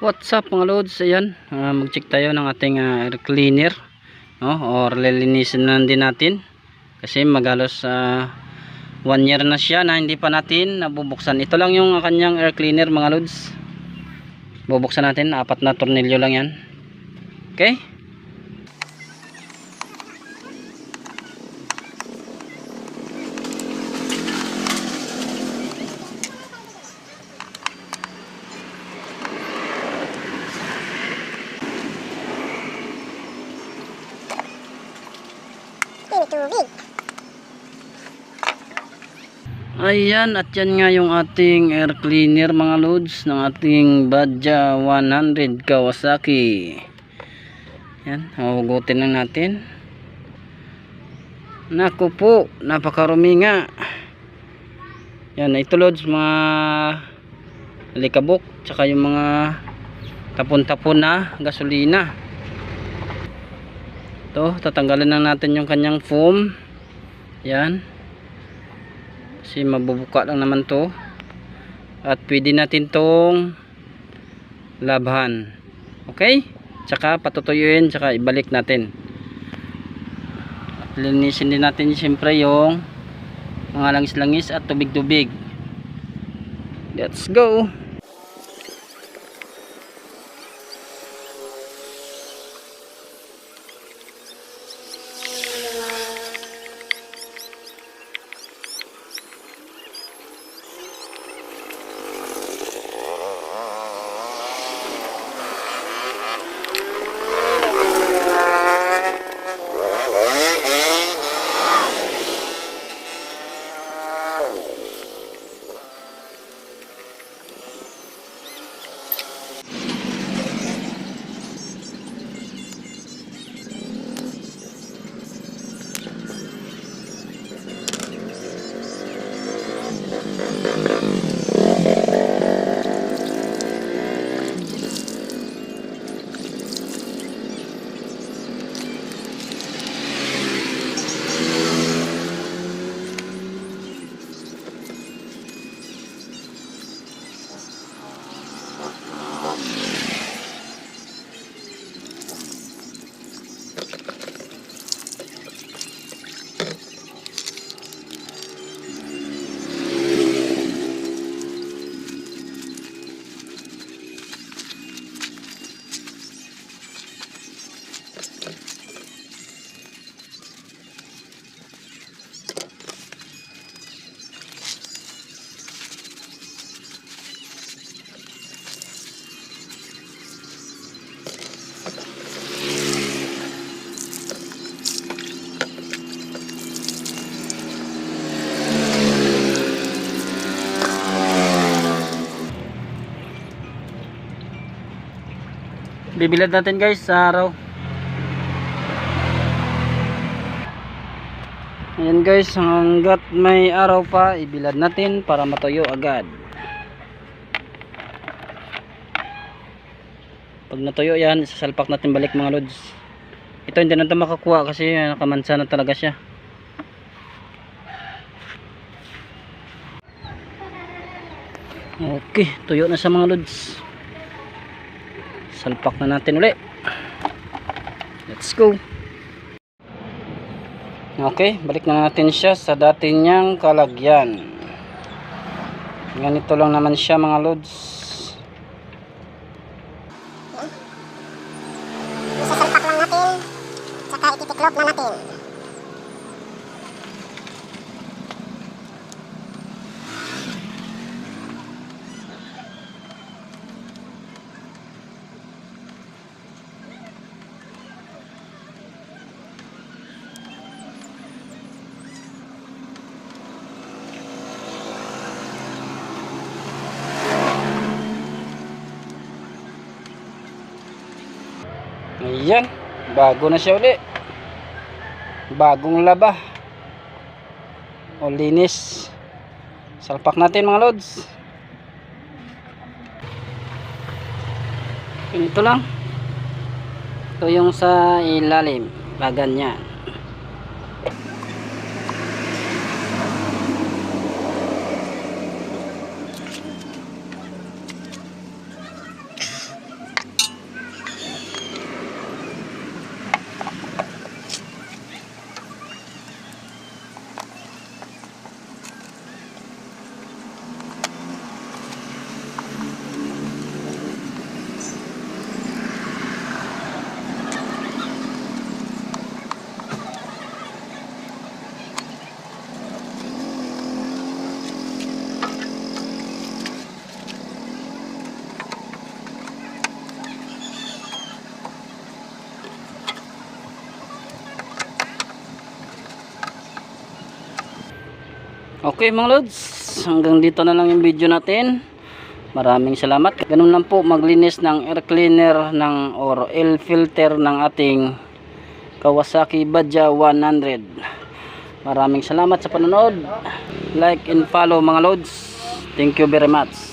What's up mga loads? Ayan, ah, mag-check tayo ng ating ah, air cleaner no? or lilinisin na din natin kasi magalos sa one year na siya na hindi pa natin nabubuksan ito lang yung kanyang air cleaner mga loads bubuksan natin, apat na tornilyo lang yan okay? Tinitubig. Ayan, at yan nga yung ating air cleaner mga loads ng ating Badja 100 Kawasaki. Yan, hugutin lang natin. Naku po, napakarumi nga. Yan, ito loads mga likabok, tsaka yung mga tapon-tapon na gasolina. Ito, tatanggalin lang natin yung kanyang foam. Yan. Kasi mabubuka lang naman to. At pwede natin tong labhan. Okay? Tsaka patutuyuin tsaka ibalik natin. At linisin din natin siyempre yung mga langis-langis at tubig-tubig. Let's go bibilad natin guys sa araw. Ayan guys hanggat may araw pa ibilad natin para matuyo agad. Pag natuyo yan isasalpak natin balik mga lods. Ito hindi na ito makakuha kasi nakamansa na talaga siya. Okay tuyo na sa mga lods salpak na natin uli let's go okay balik na natin siya sa dati niyang kalagyan ganito lang naman siya mga lods Isasalpak lang natin. Tsaka ititiklop na natin. Ayan bago na siya uli. Bagong laba. O linis. Salpak natin mga lods. Ito lang. Ito yung sa ilalim. Bagan Okay mga lods, hanggang dito na lang yung video natin. Maraming salamat. Ganun lang po maglinis ng air cleaner ng or air filter ng ating Kawasaki Badja 100. Maraming salamat sa panonood. Like and follow mga lods. Thank you very much.